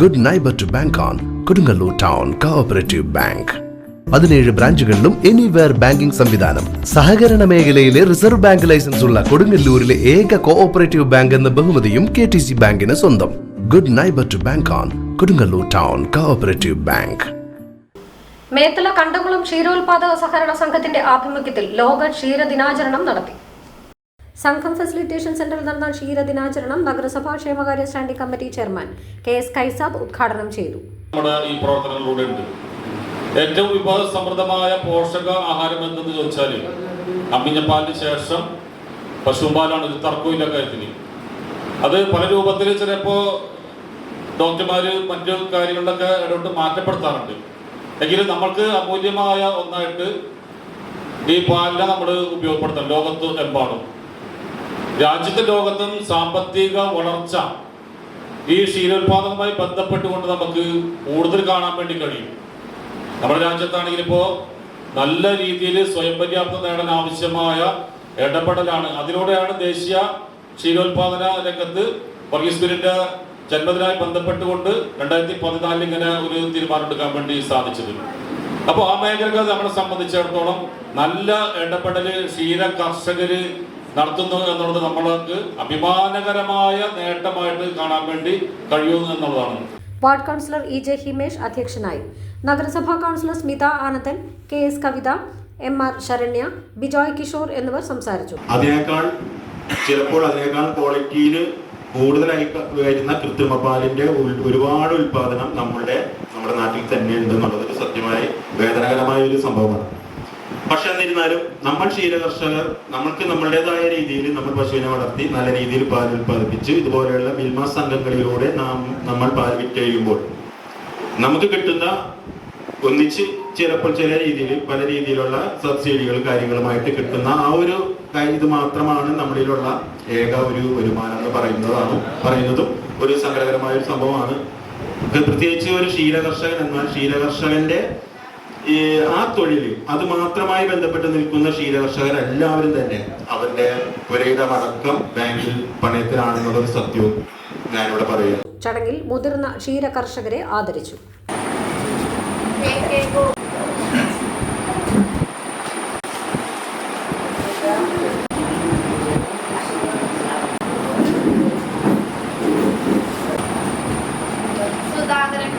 Good neighbour to bank on Kodungallur town cooperative bank പതിനേഴ് ബ്രാഞ്ചുകളിലും anywhere banking സംവിധാനം. സഹകരണ മേഖലയിലെ റിസർവ് ബാങ്ക് ലൈസൻസ് ഉള്ള കൊടുങ്ങല്ലൂരിലെ ഏക കോഓപ്പറേറ്റീവ് ബാങ്ക് എന്ന ബഹുമതിയും കെ ടി സി ബാങ്കിന് സ്വന്തം. Good neighbour to bank on Kodungallur town cooperative bank Methala Kandakulam ക്ഷീരോത്പാദക സഹകരണ സംഘത്തിന്റെ ആഭിമുഖ്യത്തിൽ ലോക ക്ഷീര ദിനാചരണം നടത്തി. സംഘം ഫെസിലിറ്റേഷൻ സെന്ററിൽ നടന്ന ക്ഷീര ദിനാചരണം നഗരസഭാ ക്ഷേമകാര്യ standing committee chairman K S Kaisab ഉദ്ഘാടനം ചെയ്തു. നമ്മുടെ ഈ പ്രവർത്തനങ്ങളിലൂടെ ഉണ്ട്. ഏറ്റവും വിഭവസമൃദ്ധമായ പോഷക ആഹാരം എന്തെന്ന് ചോദിച്ചാൽ അമ്മിഞ്ഞപ്പാലിന് ശേഷം പശുമ്പാലാണ് ഒരു തർക്കമില്ല കാര്യത്തിന്. അത് പല രൂപത്തിൽ ചിലപ്പോൾ ഡോക്ടർമാർ മറ്റു കാര്യങ്ങളിലൊക്കെ ഇടപെട്ട് മാറ്റപ്പെടുത്താറുണ്ട്. എങ്കിലും നമ്മൾക്ക് അമൂല്യമായ ഒന്നായിട്ട് ഈ പാലിനെ നമ്മൾ ഉപയോഗപ്പെടുത്തണം. ലോകത്ത് എമ്പാടും. രാജ്യത്തും ലോകത്തും സാമ്പത്തിക വളർച്ച ഈ ക്ഷീരോത്പാദനവുമായി ബന്ധപ്പെട്ടുകൊണ്ട് നമുക്ക് കൂടുതൽ കാണാൻ വേണ്ടി കഴിയും. നമ്മുടെ രാജ്യത്താണെങ്കിൽ ഇപ്പോ നല്ല രീതിയിൽ സ്വയം പര്യാപ്തത നേടാൻ ആവശ്യമായ ഇടപെടലാണ്. അതിലൂടെയാണ് ദേശീയ ക്ഷീരോത്പാദന രംഗത്ത് വർഗീസ് ബിരിന്റെ ജന്മദിനമായി ബന്ധപ്പെട്ടുകൊണ്ട് രണ്ടായിരത്തി പതിനാലിൽ ഇങ്ങനെ ഒരു തീരുമാനം എടുക്കാൻ വേണ്ടി സാധിച്ചത്. അപ്പോൾ ആ മേഖലകൾ നമ്മളെ സംബന്ധിച്ചിടത്തോളം നല്ല ഇടപെടൽ ക്ഷീര കർഷകര് നടത്തുന്നു എന്നുള്ളത് നമ്മൾക്ക് അഭിമാനകരമായ നേട്ടമായിട്ട് കാണാൻ വേണ്ടി കഴിയുന്നു എന്നുള്ളതാണ്. Ward councillor E J Himesh അധ്യക്ഷനായി. നഗരസഭാ councillor Smitha Anandan K S Kavitha M R Saranya Bijoy Kishore എന്നിവർ സംസാരിച്ചു. അതിനേക്കാൾ ചിലപ്പോൾ അതിനേക്കാൾ ക്വാളിറ്റിയിൽ കൂടുതലായി വരുന്ന കൃത്രിമ പാലിന്റെ ഒരുപാട് ഉൽപാദനം നമ്മളുടെ നമ്മുടെ നാട്ടിൽ തന്നെ ഉണ്ടെന്നുള്ളത് സത്യമായി വേദനകരമായ ഒരു സംഭവമാണ്. പക്ഷെ എന്നിരുന്നാലും നമ്മൾ ക്ഷീരകർഷകർ നമ്മൾക്ക് നമ്മളുടേതായ രീതിയിൽ നമ്മൾ പശുവിനെ വളർത്തി നല്ല രീതിയിൽ പാൽ ഉൽപ്പാദിപ്പിച്ച്. ഇതുപോലെയുള്ള മിൽമ സംഘങ്ങളിലൂടെ നാം നമ്മൾ പാൽ വിറ്റഴിയുമ്പോൾ നമുക്ക് കിട്ടുന്ന ഒന്നിച്ച് ചിലപ്പോൾ ചില രീതിയിൽ പല രീതിയിലുള്ള സബ്സിഡികൾ കാര്യങ്ങളുമായിട്ട് കിട്ടുന്ന ആ ഒരു ഇത് മാത്രമാണ് നമ്മളിലുള്ള ഏക ഒരു വരുമാനം എന്ന് പറയുന്നതാണ് പറയുന്നതും ഒരു സങ്കടകരമായ ഒരു സംഭവമാണ്. പ്രത്യേകിച്ച് ഒരു ക്ഷീരകർഷകൻ എന്നാൽ ക്ഷീരകർഷകന്റെ ഈ ആ തൊഴിലിൽ അത് മാത്രമായി ബന്ധപ്പെട്ട് നിൽക്കുന്ന ക്ഷീരകർഷകർ എല്ലാവരും തന്നെ അവരുടെ പുരയുടെ അടക്കം ബാങ്കിൽ പണയത്തിലാണെന്നുള്ളൊരു സത്യവും ഞാനിവിടെ പറയുന്നു ചടങ്ങിൽ മുതിർന്ന ക്ഷീരകർഷകരെ ആദരിച്ചു. സുധാകരൻ